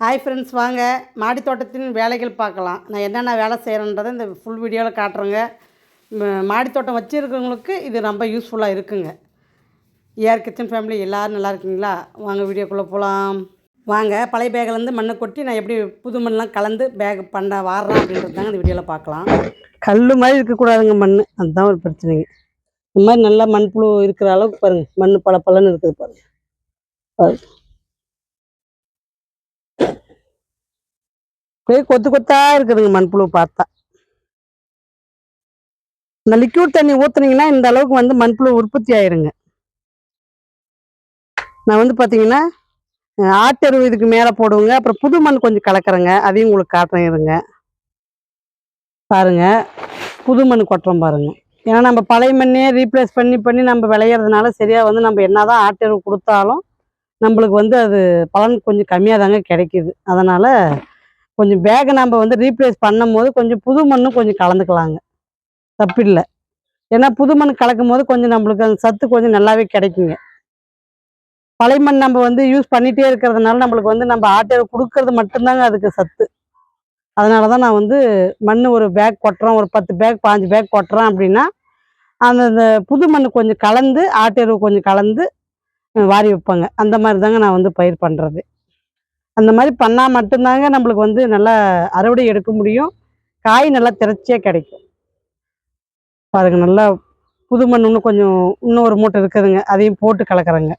Hi friends வாங்க. மாடி தோட்டத்தின் வேலைகள் பார்க்கலாம். நான் என்னென்ன வேலை செய்கிறேன்றதை இந்த ஃபுல் வீடியோவில் காட்டுறேங்க. மாடி தோட்டம் வச்சுருக்கவங்களுக்கு இது ரொம்ப யூஸ்ஃபுல்லாக இருக்குங்க. ஏஆர் கிச்சன் ஃபேமிலி எல்லோரும் நல்லா இருக்கீங்களா? வாங்க வீடியோக்குள்ளே போகலாம் வாங்க பழைய பேக்லேருந்து மண்ணை கொட்டி நான் எப்படி புது மண்ணெலாம் கலந்து பேக் பண்ண வாடுறேன் அப்படின்றது தாங்க இந்த வீடியோவில் பார்க்கலாம். கல் மாதிரி இருக்கக்கூடாதுங்க மண் அதுதான் ஒரு பிரச்சனைங்க. இந்த மாதிரி நல்லா மண்புழு இருக்கிற அளவுக்கு பாருங்கள் மண் பல பலன்னு இருக்குது பாருங்கள் அப்படியே கொத்து கொத்தா இருக்குதுங்க மண்புழு பார்த்தா. இந்த லிக்யூட் தண்ணி ஊற்றுனீங்கன்னா இந்த அளவுக்கு வந்து மண்புழு உற்பத்தி ஆயிருங்க. நான் வந்து பார்த்தீங்கன்னா அஹ், ஆட்டெரு இதுக்கு மேலே போடுவேங்க. அப்புறம் புது மண் கொஞ்சம் கலக்கிறேங்க. அதையும் உங்களுக்கு காட்டுறேன் இருங்க. பாருங்க. புது மண் கொட்டுறோம் பாருங்க. ஏன்னா நம்ம பழைய மண்ணே ரீப்ளேஸ் பண்ணி பண்ணி நம்ம விளையிறதுனால சரியாக வந்து நம்ம என்னதான் ஆட்டெரு கொடுத்தாலும் நம்மளுக்கு வந்து அது பலன் கொஞ்சம் கம்மியாக தாங்க கிடைக்குது. அதனால் கொஞ்சம் பேக்கை நம்ம வந்து ரீப்ளேஸ் பண்ணும் போது கொஞ்சம் புது மண்ணும் கொஞ்சம் கலந்துக்கலாங்க. தப்பில்லை ஏன்னா புது மண் கலக்கும் போது கொஞ்சம் நம்மளுக்கு அந்த சத்து கொஞ்சம் நல்லாவே கிடைக்குங்க. பழைய மண் நம்ம வந்து யூஸ் பண்ணிகிட்டே இருக்கிறதுனால நம்மளுக்கு வந்து நம்ம ஆட்டை கொடுக்கறது மட்டும்தாங்க அதுக்கு சத்து. அதனால தான் நான் வந்து மண் ஒரு பேக் கொட்டுறோம் ஒரு பத்து பேக் பாஞ்சு பேக் கொட்டுறேன் அப்படின்னா அந்த அந்த புது மண் கொஞ்சம் கலந்து ஆட்டெருவு கொஞ்சம் கலந்து வாரி வைப்பேங்க. அந்த மாதிரி தாங்க நான் வந்து பயிர் பண்ணுறது அந்த மாதிரி பண்ணால் மட்டும்தாங்க நம்மளுக்கு வந்து நல்லா அறுவடை எடுக்க முடியும். காய் நல்லா திறச்சியாக கிடைக்கும். பாருங்க நல்லா புது மண் இன்னும் கொஞ்சம் இன்னும் ஒரு மூட்டை இருக்குதுங்க. அதையும் போட்டு கலக்குறேங்க.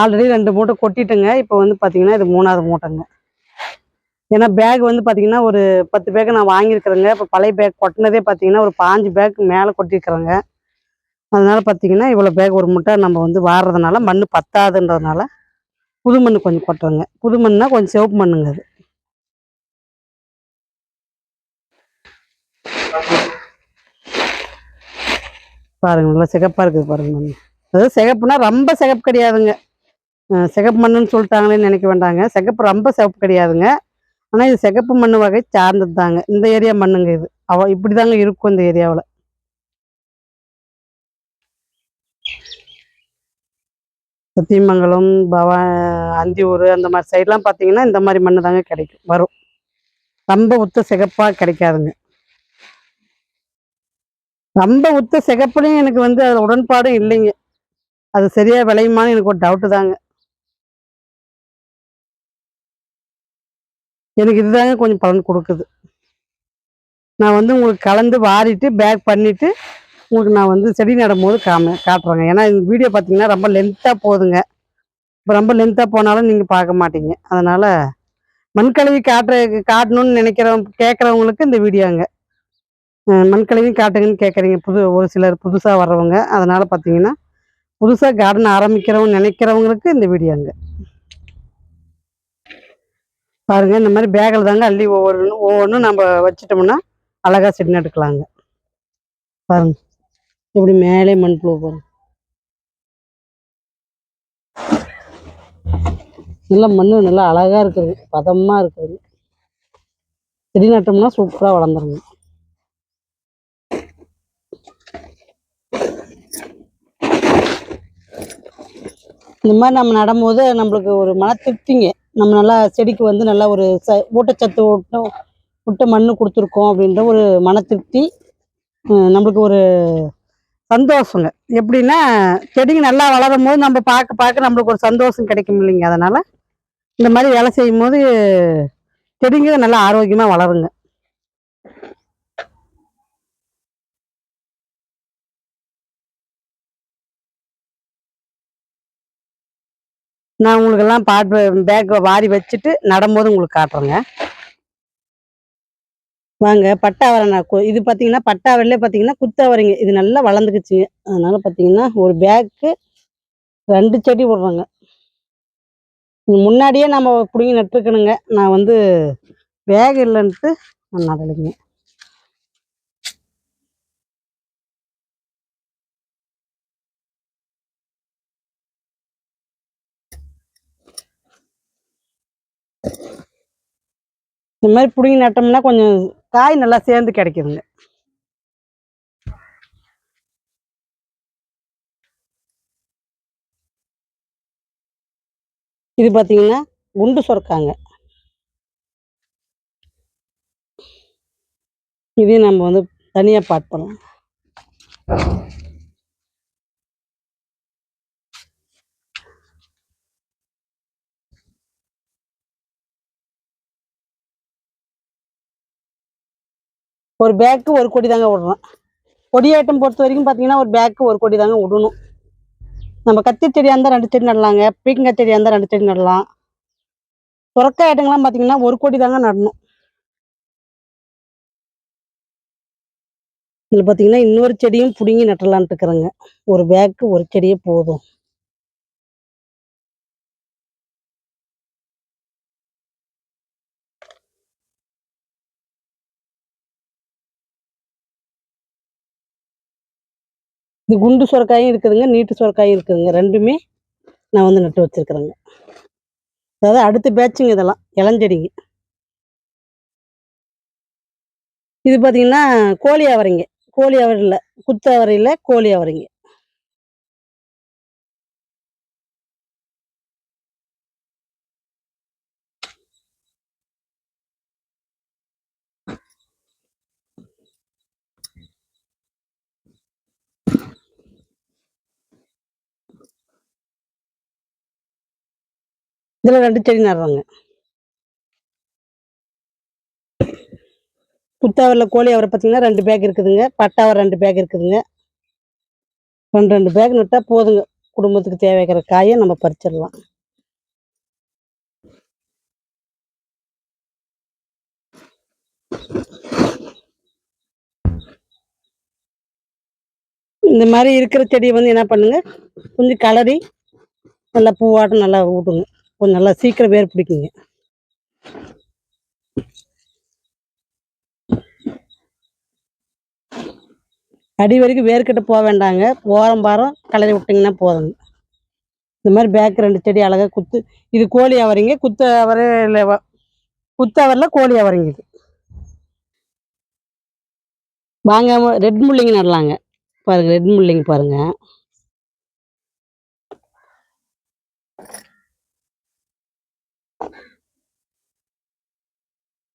ஆல்ரெடி ரெண்டு மூட்டை கொட்டிட்டுங்க. இப்போ வந்து பார்த்தீங்கன்னா இது மூணாவது மூட்டைங்க. ஏன்னா பேக் வந்து பார்த்தீங்கன்னா ஒரு பத்து பேக் நான் வாங்கியிருக்கிறேங்க. இப்போ பழைய பேக் கொட்டினதே பார்த்தீங்கன்னா ஒரு பாஞ்சு பேக் மேலே கொட்டியிருக்கிறேங்க. அதனால பார்த்தீங்கன்னா இவ்வளோ பேக் ஒரு முட்டை நம்ம வந்து வாடுறதுனால மண் பத்தாதுன்றதுனால புது மண் கொஞ்சம் கொட்டுறோங்க. புது மண்ணுனா கொஞ்சம் சிவப்பு மண்ணுங்க அது. பாருங்க நல்லா சிகப்பாக இருக்குது பாருங்க மண் அதாவது சிகப்புனா ரொம்ப சிகப்பு கிடையாதுங்க. சிகப்பு மண்ணுன்னு சொல்லிட்டாங்களேன்னு நினைக்க வேண்டாங்க. சிகப்பு ரொம்ப சிகப்பு கிடையாதுங்க. ஆனால் இது சிகப்பு மண் வகை சார்ந்தது தாங்க இந்த ஏரியா மண்ணுங்க இது. அவ இப்படி தாங்க இருக்கும் இந்த ஏரியாவில். சத்தியமங்கலம் பவா அந்தியூர் அந்த மாதிரி சைட்லாம் பார்த்தீங்கன்னா இந்த மாதிரி மண்ணு தாங்க கிடைக்கும். வரும். ரொம்ப உத்த சிகப்பாக கிடைக்காதுங்க. ரொம்ப உத்த சிகப்புலையும் எனக்கு வந்து அதில் உடன்பாடும் இல்லைங்க. அது சரியாக விளையுமான்னு எனக்கு ஒரு டவுட்டு தாங்க. எனக்கு இதுதாங்க கொஞ்சம் பலன் கொடுக்குது. நான் வந்து உங்களுக்கு கலந்து வாரிட்டு பேக் பண்ணிட்டு உங்களுக்கு நான் வந்து செடி நடும்போது காம காட்டுறேங்க. ஏன்னா இந்த வீடியோ பார்த்தீங்கன்னா ரொம்ப லென்த்தாக போகுதுங்க இப்போ ரொம்ப லென்த்தாக போனாலும் நீங்கள் பார்க்க மாட்டீங்க. அதனால் மண்கழுவி காட்டுற காட்டணும்னு நினைக்கிறவங்க கேட்குறவங்களுக்கு இந்த வீடியோங்க அஹ் மண் காட்டுங்கன்னு கேட்குறீங்க புது ஒரு சிலர் புதுசாக வர்றவங்க. அதனால் பார்த்தீங்கன்னா புதுசாக கார்டன் ஆரம்பிக்கிறவங்க நினைக்கிறவங்களுக்கு இந்த வீடியோங்க பாருங்க இந்த மாதிரி பேக்கில் தாங்க அள்ளி ஒவ்வொரு ஒவ்வொன்றும் நம்ம வச்சிட்டோம்னா அழகாக செடி நட்டுக்கலாங்க பாருங்க இப்படி மேலே மண் புழு நல்லா மண் நல்லா அழகாக இருக்குது பதமாக இருக்குது. செடி நட்டோம்னா சூப்பராக வளர்ந்துருங்க. இந்த மாதிரி நம்ம நடும்போது நம்மளுக்கு ஒரு மன திருப்திங்க. நம்ம நல்லா செடிக்கு வந்து நல்லா ஒரு ச ஊட்டச்சத்து ஊட்டம் விட்டு மண் கொடுத்துருக்கோம் அப்படின்ற ஒரு மன திருப்தி நம்மளுக்கு ஒரு சந்தோஷங்க. எப்படின்னா செடிங்க நல்லா வளரும் போது நம்ம பார்க்க பார்க்க நம்மளுக்கு ஒரு சந்தோஷம் கிடைக்கும் இல்லைங்க. அதனால் இந்த மாதிரி வேலை செய்யும் போது செடிங்க நல்லா ஆரோக்கியமாக வளருங்க. நான் உங்களுக்கெல்லாம் பாட்டு பேக் வாரி வச்சுட்டு நடும்போது உங்களுக்கு காட்டுறேங்க. வாங்க பட்டாவரை நான் இது பார்த்தீங்கன்னா பட்டாவரிலே பார்த்தீங்கன்னா குத்தாவரைங்க. இது நல்லா வளர்ந்துக்குச்சுங்க. அதனால பார்த்தீங்கன்னா ஒரு பேக்கு ரெண்டு செடி விடுறேங்க முன்னாடியே நம்ம பிடுங்கி நட்டுருக்கணுங்க. நான் வந்து பேக் இல்லைன்ட்டு நான் நடலைங்க. இந்த மாதிரி பிடுங்கி நட்டோம்னா கொஞ்சம் காய் நல்லா சேர்ந்து கிடைக்குதுங்க. இது பார்த்தீங்கன்னா குண்டு சுரக்காங்க. இதையும் நம்ம வந்து தனியாக பாட் பண்ணலாம். ஒரு பேக்கு ஒரு கொடி தாங்க விடுறோம் கொடியாட்டம் பொறுத்த வரைக்கும் பார்த்தீங்கன்னா ஒரு பேக்கு ஒரு கொடி தாங்க விடணும். நம்ம கத்தி செடியாக இருந்தால் ரெண்டு செடி நடலாங்க. பீக்கங்காய் செடியாக இருந்தால் ரெண்டு செடி நடலாம். சுரக்காய் ஐட்டங்கள்லாம் பார்த்தீங்கன்னா ஒரு கொடி தாங்க நடணும். இதில் பார்த்தீங்கன்னா இன்னொரு செடியும் பிடுங்கி நட்டலான்ட்டு இருக்கிறேங்க. ஒரு பேக்கு ஒரு செடியே போதும். இது குண்டு சுரக்காயும் இருக்குதுங்க நீட்டு சுரக்காயும் இருக்குதுங்க. ரெண்டுமே நான் வந்து நட்டு வச்சிருக்கிறேங்க. அதாவது அடுத்த பேட்சுங்க இதெல்லாம் இளஞ்செடிங்க. இது பார்த்தீங்கன்னா கோழி அவரைங்க. கோழி அவரை இல்லை குத்த அவரையில் கோழி அவரைங்க. இதில் ரெண்டு செடி நடுறாங்க. குத்தாவரில் கோழி அவரை பார்த்தீங்கன்னா ரெண்டு பேக் இருக்குதுங்க. பட்டாவர் ரெண்டு பேக் இருக்குதுங்க. ரெண்டு ரெண்டு பேக் நட்டால் போதுங்க. குடும்பத்துக்கு தேவைக்கிற காயை நம்ம பறிச்சிடலாம். இந்த மாதிரி இருக்கிற செடியை வந்து என்ன பண்ணுங்க? கொஞ்சம் கலரி நல்லா பூவாட்டம் நல்லா ஊட்டுங்க. கொஞ்சம் நல்லா சீக்கிரம் வேர் பிடிக்குங்க. அடி வரைக்கும் வேர்க்கிட்ட போக வேண்டாங்க. ஓரம் பாரம் கலரி விட்டிங்கன்னா போதுங்க. இந்த மாதிரி பேக் ரெண்டு செடி அழகாக குத்து இது கோழி அவரைங்க குத்து அவரை இல்லை குத்து அவரில் கோழி அவரைங்க இது. வாங்க ரெட் முள்ளிங்க நடலாங்க. பாருங்க ரெட் முள்ளிங்க பாருங்க.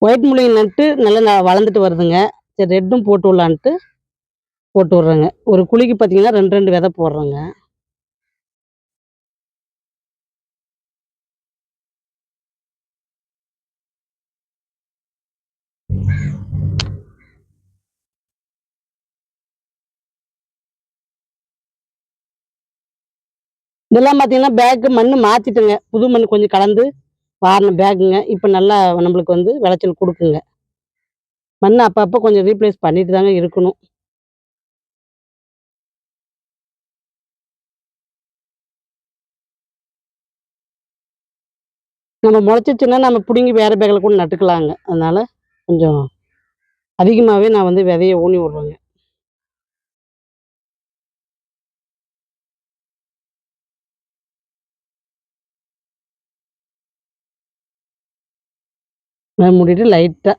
ஒயிட் முள்ளங்கி நட்டு நல்லா வளர்ந்துட்டு வருதுங்க. சரி ரெட்டும் போட்டு விடலான்ட்டு போட்டு விட்றேங்க. ஒரு குழிக்கு பார்த்தீங்கன்னா ரெண்டு ரெண்டு விதை போடுறேங்க. இதெல்லாம் பார்த்தீங்கன்னா பேக்கு மண் மாற்றிட்டுங்க புது மண் கொஞ்சம் கலந்து வாரின பேக்குங்க. இப்போ நல்லா நம்மளுக்கு வந்து விளைச்சல் கொடுக்குங்க. மண் அப்பப்போ கொஞ்சம் ரீப்ளேஸ் பண்ணிட்டு தாங்க இருக்கணும். நம்ம முளைச்சிச்சுன்னா நம்ம பிடுங்கி வேறு பேக்கில் கூட நட்டுக்கலாங்க. அதனால் கொஞ்சம் அதிகமாகவே நான் வந்து விதைய ஊனி விடுவேங்க மூடிட்டு லைட்டாக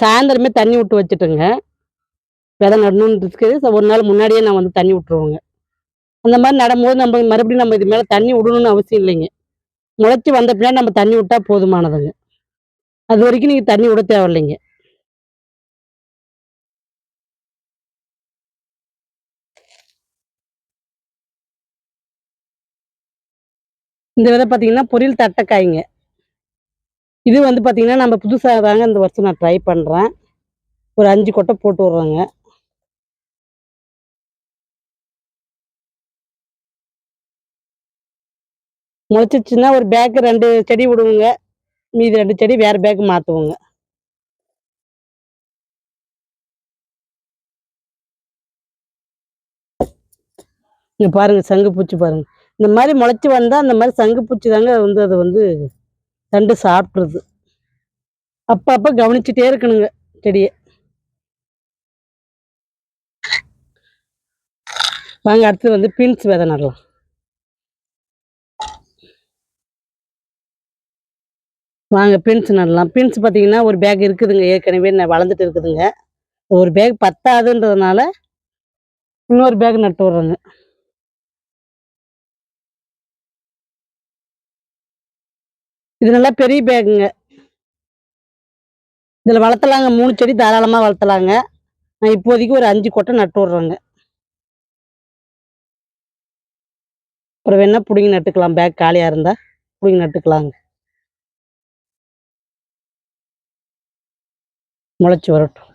சாயந்தரமே தண்ணி விட்டு வச்சுட்டுங்க. விதை நடணுன்றதுக்கு ச- ஒரு நாள் முன்னாடியே நான் வந்து தண்ணி விட்டுருவோங்க. அந்த மாதிரி நடும்போது நம்ம மறுபடியும் நம்ம இது மேலே தண்ணி விடணும்னு அவசியம் இல்லைங்க. முளைச்சி வந்த பின்னாடி நம்ம தண்ணி விட்டா போதுமானதுங்க. அது வரைக்கும் நீங்கள் தண்ணி விட தேவையில்லைங்க. இந்த விதை பார்த்தீங்கன்னா பொரியல் தட்டைக்காய்ங்க. இது வந்து பார்த்தீங்கன்னா நம்ம புதுசாக தாங்க இந்த வருஷம் நான் ட்ரை பண்ணுறேன் ஒரு அஞ்சு கொட்டை போட்டு விட்றேங்க. முளைச்சிச்சுன்னா ஒரு பேக்கு ரெண்டு செடி விடுவோங்க. மீதி ரெண்டு செடி வேறு பேக்கு மாற்றுவோங்க இங்கே பாருங்கள் சங்கு பூச்சி பாருங்கள் இந்த மாதிரி முளைச்சி வந்தால் அந்த மாதிரி சங்கு பூச்சி தாங்க வந்து அது வந்து தண்டு சாப்பிட்ருது அப்பப்போ கவனிச்சுட்டே இருக்கணுங்க செடியை. வாங்க அடுத்து வந்து பீன்ஸ் விதை நடலாம். வாங்க பீன்ஸ் நடலாம். பீன்ஸ் பார்த்தீங்கன்னா ஒரு பேக் இருக்குதுங்க. ஏற்கனவே நான் வளர்ந்துட்டு இருக்குதுங்க. ஒரு பேக் பத்தாதுன்றதுனால இன்னொரு பேக் நட்டு விட்றேங்க. இது நல்லா பெரிய பேக்குங்க. இதில் வளர்த்தலாங்க. மூணு செடி தாராளமாக வளர்த்தலாங்க. நான் இப்போதைக்கு ஒரு அஞ்சு கொட்டை நட்டு விட்றேங்க. அப்புறம் வேணா பிடிங்கி நட்டுக்கலாம். பேக் காலியாக இருந்தால் பிடிங்கி நட்டுக்கலாங்க. முளைச்சி வரட்டும்.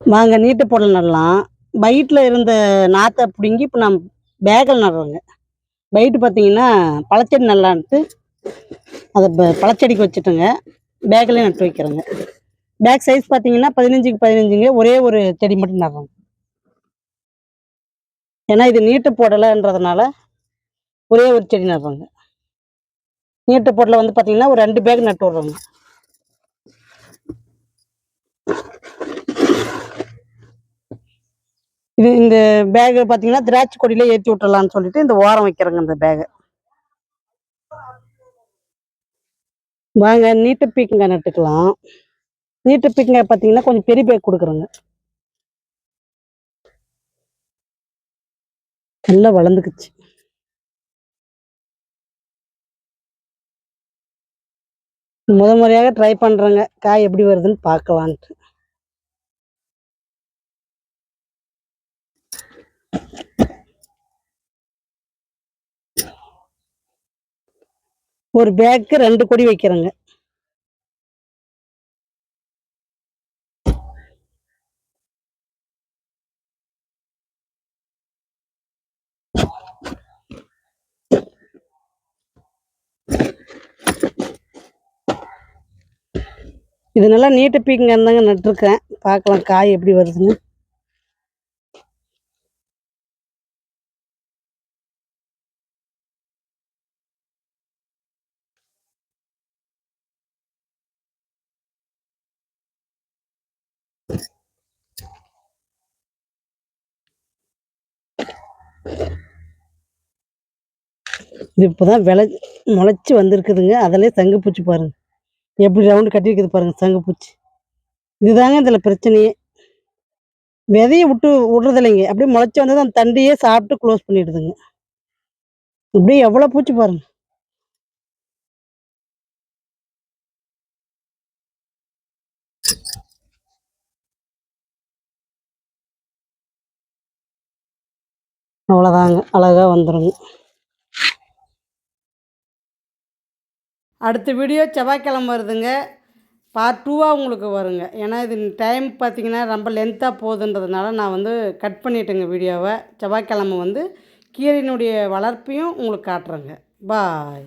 வாங்க நீட்டு போடல நடலாம். பைட்டில் இருந்த நாற்றை பிடுங்கி இப்போ நான் பேக்கில் நடுறேங்க. பைட்டு பார்த்தீங்கன்னா பழச்செடி நல்லான்ட்டு அதை ப- பழச்செடிக்கு வச்சுட்டோங்க. பேக்கில் நட்டு வைக்கிறேங்க. பேக் சைஸ் பார்த்தீங்கன்னா பதினஞ்சுக்கு பதினஞ்சுங்க. ஒரே ஒரு செடி மட்டும் நடுறோம் ஏன்னா இது நீட்டு போடலைன்றதுனால ஒரே ஒரு செடி நடுறோங்க நீட்டு போடல வந்து பார்த்தீங்கன்னா ஒரு ரெண்டு பேக் நட்டு விட்றோங்க. இது இந்த பேக் பார்த்தீங்கன்னா திராட்சை கொடியில் ஏற்றி விட்டுறலாம்னு சொல்லிட்டு இந்த ஓரம் வைக்கிறேங்க இந்த பேகை வாங்க நீட்டு பீக்கங்க நட்டுக்கலாம். நீட்டு பீக்கங்க பார்த்தீங்கன்னா கொஞ்சம் பெரிய பேக் கொடுக்குறோங்க. நல்லா வளர்ந்துக்குச்சு. முத முறையாக ட்ரை பண்ணுறேங்க காய் எப்படி வருதுன்னு பார்க்கலான்ட்டு. ஒரு பேக்கு ரெண்டு கொடி வைக்கிறேங்க. இது நல்லா நீட்டு பீக்கங்க இருந்தாங்க நட்டிருக்கேன். பார்க்கலாம் காய் எப்படி வருதுன்னு. இது இப்போதான் விளை முளைச்சி வந்திருக்குதுங்க. அதிலே சங்குப்பூச்சி பாருங்க. எப்படி ரவுண்டு கட்டியிருக்குது பாருங்க சங்குப்பூச்சி இதுதாங்க இதில் பிரச்சனையே. விதைய விட்டு விடுறதில்லைங்க. அப்படியே முளைச்சி வந்தது அந்த தண்டையே சாப்பிட்டு க்ளோஸ் பண்ணிடுதுங்க. இப்படியே எவ்வளோ பூச்சி பாருங்க. அவ்வளோதாங்க. அழகாக வந்துருங்க. அடுத்த வீடியோ செவ்வாய்க்கிழமை வருதுங்க. பார்ட் டூவாக உங்களுக்கு வருங்க. ஏன்னா இது டைம் பார்த்தீங்கன்னா ரொம்ப லென்த்தாக போகுதுன்றதுனால நான் வந்து கட் பண்ணிட்டேங்க வீடியோவை. செவ்வாய்க்கிழமை வந்து கீரையினுடைய வளர்ப்பையும் உங்களுக்கு காட்டுறேங்க. பாய்